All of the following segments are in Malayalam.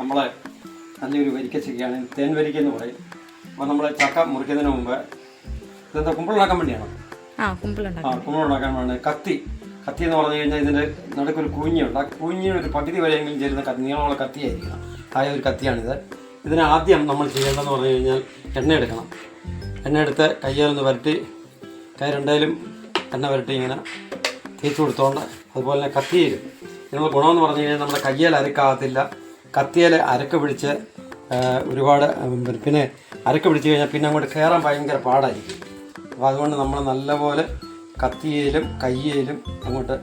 നമ്മൾ നല്ലൊരു വരിക്കച്ചക്കയാണ് തേൻ വരിക്ക എന്ന് പറയും. അപ്പോൾ നമ്മൾ ചക്ക മുറിക്കുന്നതിന് മുമ്പ് ഇതെന്താ കുമ്പിളുണ്ടാക്കാൻ വേണ്ടിയാണോ? ആ കുമ്പിളുണ്ടാക്കും ആ കുമ്പിളുണ്ടാക്കാൻ വേണ്ടി കത്തി. കത്തി എന്ന് പറഞ്ഞു കഴിഞ്ഞാൽ ഇതിന്റെ നടുക്കൊരു കുഞ്ഞുണ്ട് ആ കുഞ്ഞിനൊരു ഒരു പകുതി വരെയെങ്കിലും ചേരുന്ന കത്തി നീളമുള്ള കത്തിയായിരിക്കണം. ആയ ഒരു കത്തിയാണിത്. ഇതിന് ആദ്യം നമ്മൾ ചെയ്യേണ്ടതെന്ന് പറഞ്ഞു കഴിഞ്ഞാൽ എണ്ണ എടുക്കണം. എണ്ണ എടുത്ത് കയ്യാലൊന്ന് വരട്ടി കൈ രണ്ടായാലും എണ്ണ വരട്ടി ഇങ്ങനെ തേച്ച് കൊടുത്തോണ്ട് അതുപോലെ തന്നെ കത്തിയിലും. ഇതിനുള്ള ഗുണമെന്ന് പറഞ്ഞു കഴിഞ്ഞാൽ നമ്മുടെ കയ്യാൽ അരക്കാകത്തില്ല. കത്തിയേൽ അരക്ക് പിടിച്ച് ഒരുപാട് പിന്നെ അരക്ക് പിടിച്ച് കഴിഞ്ഞാൽ പിന്നെ അങ്ങോട്ട് കയറാൻ ഭയങ്കര പാടായിരിക്കും. അപ്പോൾ അതുകൊണ്ട് നമ്മൾ നല്ലപോലെ കത്തിയിലും കയ്യിലും അങ്ങോട്ട്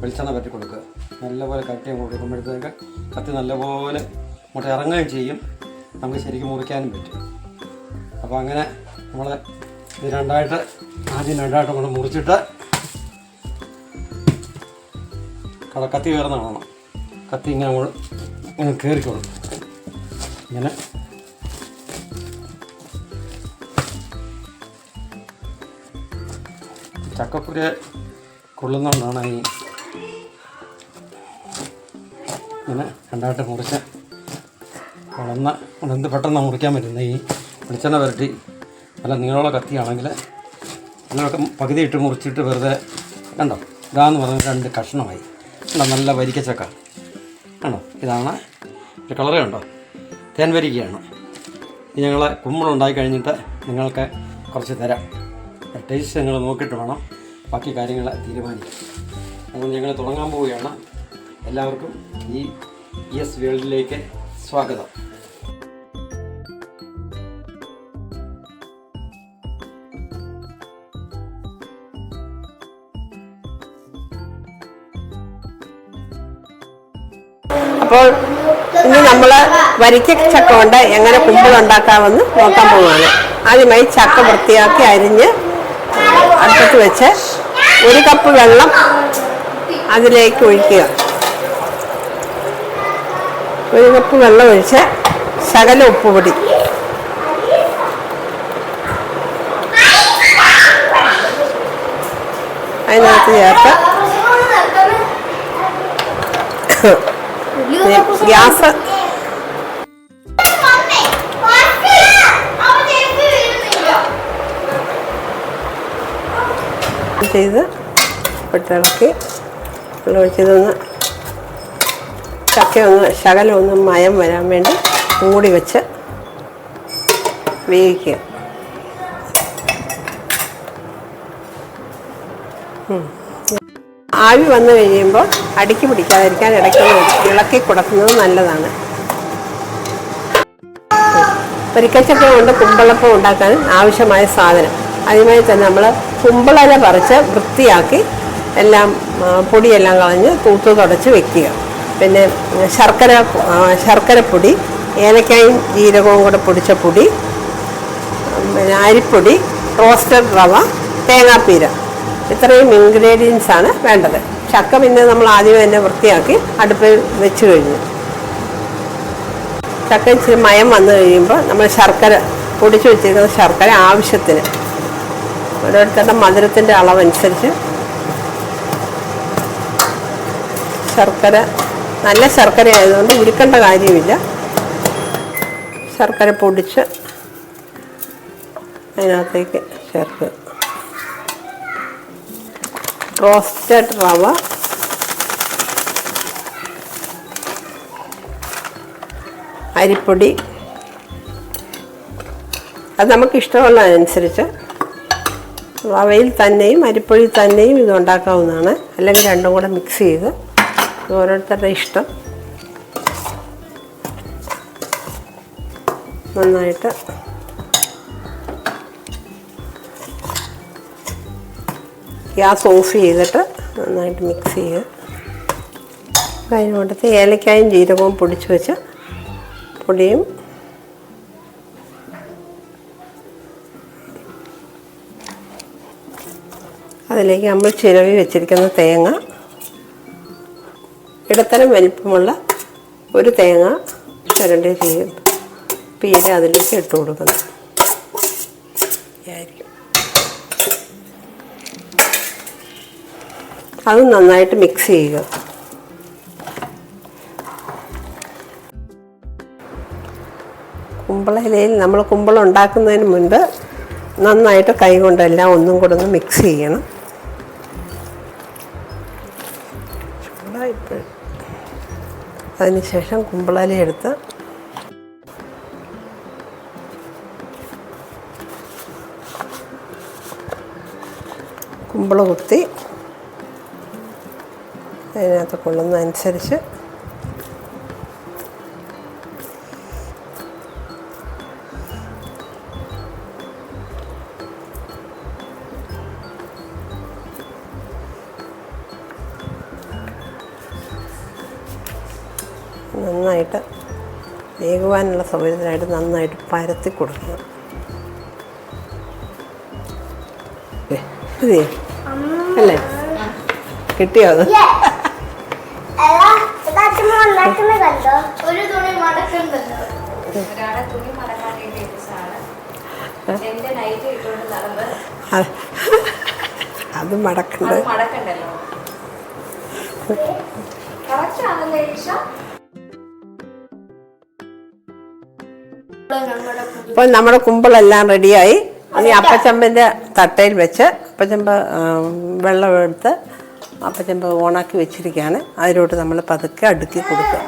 വെളിച്ചെണ്ണ പറ്റി കൊടുക്കുക. നല്ലപോലെ കട്ടി അങ്ങോട്ട് കൊടുക്കുമ്പോഴത്തേക്ക് കത്തി നല്ലപോലെ അങ്ങോട്ട് ഇറങ്ങുകയും ചെയ്യും. നമുക്ക് ശരിക്കും മുറിക്കാനും പറ്റും. അപ്പോൾ അങ്ങനെ നമ്മൾ ഇത് രണ്ടായിട്ട് ആദ്യം രണ്ടായിട്ട് കൊണ്ട് മുറിച്ചിട്ട് കട കത്തി കയറുന്ന കാണണം. കത്തി ഇങ്ങനെ കയറിക്കോളും ഇങ്ങനെ. ചക്കപ്പുര കൊള്ളുന്നതുകൊണ്ടാണ് ഈ ഇങ്ങനെ രണ്ടായിട്ട് മുറിച്ച് വളർന്ന എന്ത് പെട്ടെന്ന് മുറിക്കാൻ പറ്റുന്ന ഈ വെളിച്ചെണ്ണ പുരട്ടി നല്ല നീളമുള്ള കത്തിയാണെങ്കിൽ ഇതിനൊക്കെ പകുതി ഇട്ട് മുറിച്ചിട്ട് വെറുതെ കണ്ടോ? ഇതാന്ന് പറഞ്ഞ രണ്ട് കഷ്ണമായി. നല്ല വരിക്കച്ചക്ക കണ്ടോ ഇതാണ്. ഒരു കളറ് കണ്ടോ? തേൻവരികയാണ് ഞങ്ങൾ കുമ്പളുണ്ടായി കഴിഞ്ഞിട്ട് നിങ്ങൾക്ക് കുറച്ച് തരാം. ടേസ്റ്റ് നിങ്ങൾ നോക്കിയിട്ട് വേണം. ബാക്കി കാര്യങ്ങൾ തീരുമാനിക്കാം അപ്പോൾ ഞങ്ങൾ തുടങ്ങാൻ പോവുകയാണ്. എല്ലാവർക്കും ഈ എസ് വേൾഡിലേക്ക് സ്വാഗതം. അപ്പോൾ ഇന്ന് നമ്മൾ വരിക്ക ചക്ക കൊണ്ട് എങ്ങനെ കുമ്പിളുണ്ടാക്കാമെന്ന് നോക്കാൻ പോവുകയാണ് ആദ്യമായി ചക്ക വൃത്തിയാക്കി അരിഞ്ഞ് അടുപ്പത്ത് വെച്ച് ഒരു കപ്പ് വെള്ളം അതിലേക്ക് ഒഴിക്കുക. ഒരു കപ്പ് വെള്ളം ഒഴിച്ച് ശകല ഉപ്പുപൊടി. അതിനകത്ത് ചേർത്ത് ഗ്യാസ് ചെയ്ത് ഇട്ടിളക്കി ഒഴിച്ചതൊന്ന് ചക്ക ഒന്ന് ശകലം ഒന്ന് മയം വരാൻ വേണ്ടി മൂടി വെച്ച് വേവിക്കുക ഉം. ആവി വന്നു കഴിയുമ്പോൾ അടിക്ക് പിടിക്കാതിരിക്കാൻ ഇടയ്ക്കൊന്ന് ഇളക്കി കൊടുക്കുന്നത് നല്ലതാണ്. പരിക്കച്ചക്ക കൊണ്ട് കുമ്പളപ്പം ഉണ്ടാക്കാൻ ആവശ്യമായ സാധനം. ആദ്യമായി തന്നെ നമ്മൾ കുമ്പളല പറിച്ച് വൃത്തിയാക്കി എല്ലാം പൊടിയെല്ലാം കളഞ്ഞ് തൂത്ത് തുടച്ച് വെക്കുക. പിന്നെ ശർക്കര ശർക്കര ശർക്കരപ്പൊടി ഏലക്കായും ജീരകവും കൂടെ പൊടിച്ച പൊടി പിന്നെ അരിപ്പൊടി റോസ്റ്റഡ് റവ തേങ്ങാപ്പീര. ഇത്രയും ഇൻഗ്രീഡിയൻസ് ആണ് വേണ്ടത്. ചക്ക പിന്നെ നമ്മൾ ആദ്യം തന്നെ വൃത്തിയാക്കി അടുപ്പിൽ വെച്ച് കഴിഞ്ഞു. ചക്ക ഇച്ചിരി മയം വന്നു കഴിയുമ്പോൾ നമ്മൾ ശർക്കര പൊടിച്ച് വെച്ചിരിക്കുന്ന ശർക്കര ആവശ്യത്തിന്. ഓരോരുത്തരുടെ മധുരത്തിന്റെ അളവനുസരിച്ച് ശർക്കര നല്ല ശർക്കര ആയതുകൊണ്ട് ഉരുക്കേണ്ട കാര്യമില്ല. ശർക്കര പൊടിച്ച് അതിനകത്തേക്ക് ചേർക്കുക. റോസ്റ്റഡ് റവ. അരിപ്പൊടി. അത് നമുക്ക് ഇഷ്ടമുള്ളതനുസരിച്ച് റവയിൽ തന്നെയും അരിപ്പൊടി തന്നെയും ഇത് ഉണ്ടാക്കാവുന്നതാണ്. അല്ലെങ്കിൽ രണ്ടും കൂടെ മിക്സ് ചെയ്ത് ഓരോരുത്തരുടെ ഇഷ്ടം. നന്നായിട്ട് ഗ്യാസ് ഓഫ് ചെയ്തിട്ട് നന്നായിട്ട് മിക്സ് ചെയ്യുക. അതിനോടത്ത് ഏലക്കായും ജീരകവും പൊടിച്ച് വെച്ച് പൊടിയും അതിലേക്ക് നമ്മൾ ചിരവി വെച്ചിരിക്കുന്ന തേങ്ങ ഇടത്തരം വലിപ്പമുള്ള ഒരു തേങ്ങ ചുരണ്ടി പീര അതിലേക്ക് ഇട്ട് കൊടുക്കുന്നു ആയിരിക്കും അത് നന്നായിട്ട് മിക്സ് ചെയ്യുക. കുമ്പളയിലയിൽ നമ്മൾ കുമ്പളം ഉണ്ടാക്കുന്നതിന് മുൻപ് നന്നായിട്ട് കൈ കൊണ്ടെല്ലാം ഒന്നും കൂടെ ഒന്ന് മിക്സ് ചെയ്യണം. അതിനുശേഷം കുമ്പളയില എടുത്ത് കുമ്പള കുത്തി അതിനകത്ത് കൊള്ളുന്നതനുസരിച്ച് നന്നായിട്ട് വേകുവാനുള്ള സൗകര്യത്തിനായിട്ട് നന്നായിട്ട് പരത്തി കൊടുക്കുക? അല്ലേ? കിട്ടിയോ അത്? ഒരു തുണി ഒരാളെ തുണി മടക്കാൻ വേണ്ടി എന്റെ നൈറ്റ് ഇട്ടുകൊണ്ട് നടന്ന് അത് മടക്കണ്ട. മടക്കണ്ടല്ലോ. കറക്റ്റ് ആണല്ലേ ഈശ? നമ്മുടെ അപ്പോൾ നമ്മുടെ കുമ്പിളെല്ലാം റെഡിയായി ഇനി അപ്പച്ചമ്പന്റെ തട്ടയിൽ വെച്ച് അപ്പച്ചമ്പ് വെള്ളം എടുത്ത് അപ്പച്ചമ്പ് ഓണാക്കി വെച്ചിരിക്കുകയാണ്. അതിലോട്ട് നമ്മൾ പതുക്കെ അടുക്കി കൊടുക്കുക.